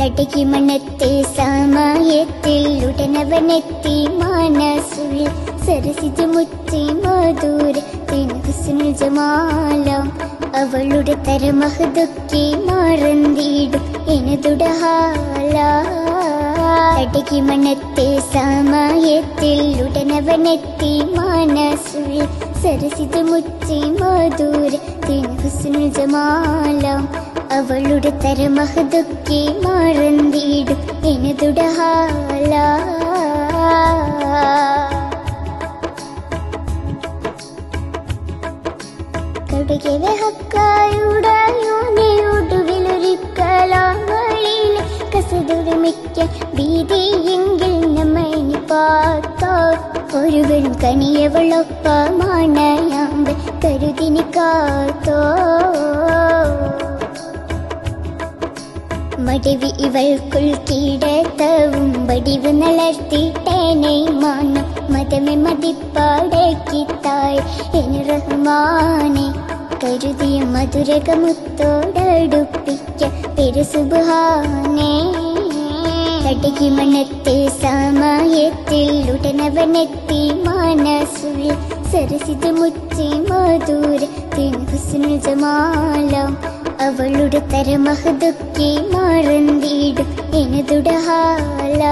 തടകി മണത്തെ സമയത്തിൽ ഉടനവനെത്തി മനസ്സിൽ സരസിജ മുറ്റി മധുര ഹുസ്നുൽ ജമാലം. അവളുടെ തരമഹദൊക്കെ മറന്നിടും എനതുടഹാല തടകി മണത്തെ സമയത്തിൽ ഉടനവനെത്തി മനസ്സിൽ സരസിജ മുറ്റി മധുര ഹുസ്നുൽ ജമാലം. അവളുടെ തരമഹദൊക്കെ മറന്നിടും എനതുടഹാല കടുകെ ഹക്കായുടയൊടുവിലൊരിക്കലാങ്ങളിലെ കസതുരുമിക്ക ഭീതിയെങ്കിൽ നമ്മെ പാത്തോ ഒരുവൻ കനിയവളൊപ്പമാണയാമ്പ് കരുതിനി കാത്തോ. മടിവ് ഇവൾക്കുൾ കീടത്തവും വടിവ് നളർത്തിട്ടേനെ മാനം. മതമെ മതിപ്പാടക്കിത്തായ് എന് റഹ്മാനെ കരുതിയ മധുരകമുത്തോടടുപ്പിക്ക. പെരുസുബാനെ കടകി മണത്തെ സമയത്തിൽ ഉടനവനെത്തി മനസ്സിൽ സരസിത മുറ്റി മധുര. ഹുസ്നുൽ ജമാലം. അവളുടെ തരമഹദൊക്കെ എനതുട എനതുടഹാല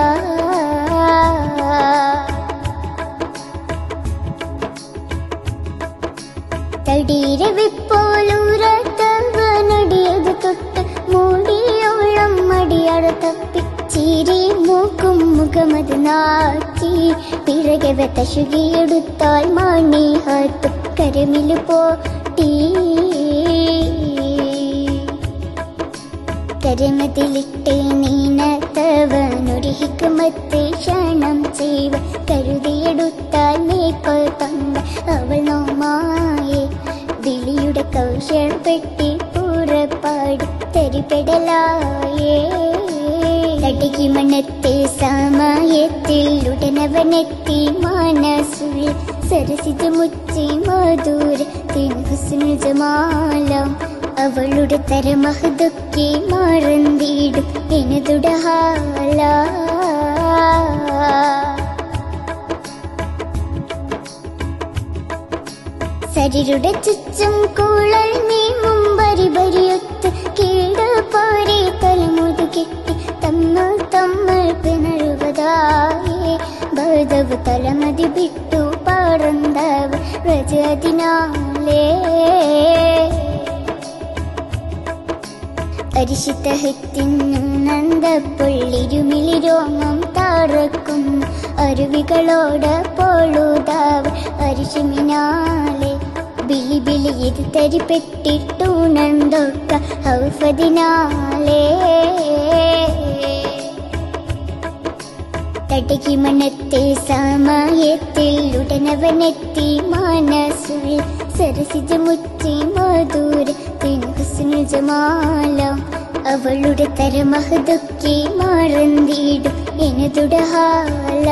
തടീരവിപ്പോലൂരത്തവനടിയത് തൊട്ട് മൂടിയോളം തപ്പി. മൂക്കും മുഖമത് നാക്കി പിറകെ വെത്തശുകിയെടുത്താൽ മണി ഹത്തു കരമിൽ പോട്ടി. കരമതിലിട്ട് നീനത്തവനൊരു ഹിക്കുമത്ത് ക്ഷണം ചെയ്വ. കരുതിയെടുത്താൽ മേക്കോ തന്ന അവൾ നോമായെ വിളിയുടെ കൗശലപ്പെട്ടി പുറപ്പാട്. തരിപ്പെടലായേ. കടകി മണത്തെ സമയത്തിൽ ഉടനവനെത്തി മനസ്സിൽ സരസിജ മുച്ചി മധുര തിൻ ജമാലം അവളുടെ തരമഹദൊക്കെ എനതുട ഹാല. സരിരുടെ ചുറ്റും കൂളൽ നീ മുമ്പരി ബരിയൊത്ത് കീട പോരെ തലമുതു കെട്ടി തമ്മൾ തമ്മൾ പിണറുവതായേ ബദവ് തലമതി വിട്ടു പറന്തവ് താറക്കും. അരുവികളോട് പോളുതാവ് അരിശുമിനാലെ. ബിലി ബിലി ഇത് തരിപ്പെട്ടിട്ടുണന്തൊക്ക ഹൗഫതിനാലേ തടകി മണത്തെ സമയത്തിൽ ഉടനവനെത്തി മനസ്സിൽ സരസിജ മുറ്റി മധുര ഹുസ്നുൽ ജമാലം അവളുടെ തരമഹദൊക്കെ എന്നതുട എനതുടഹാല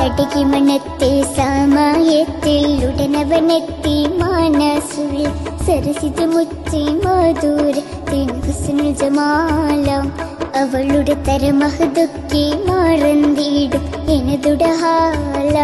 തടകി മണത്തെ സമയത്തിൽ ഉടനവനെത്തി മനസ്സിൽ സരസിത മുച്ചി മധുര ഹുസ്നുൽ ജമാല അവളുടെ തരമഹദൊക്കെ മറന്നിടും എനതുടഹാല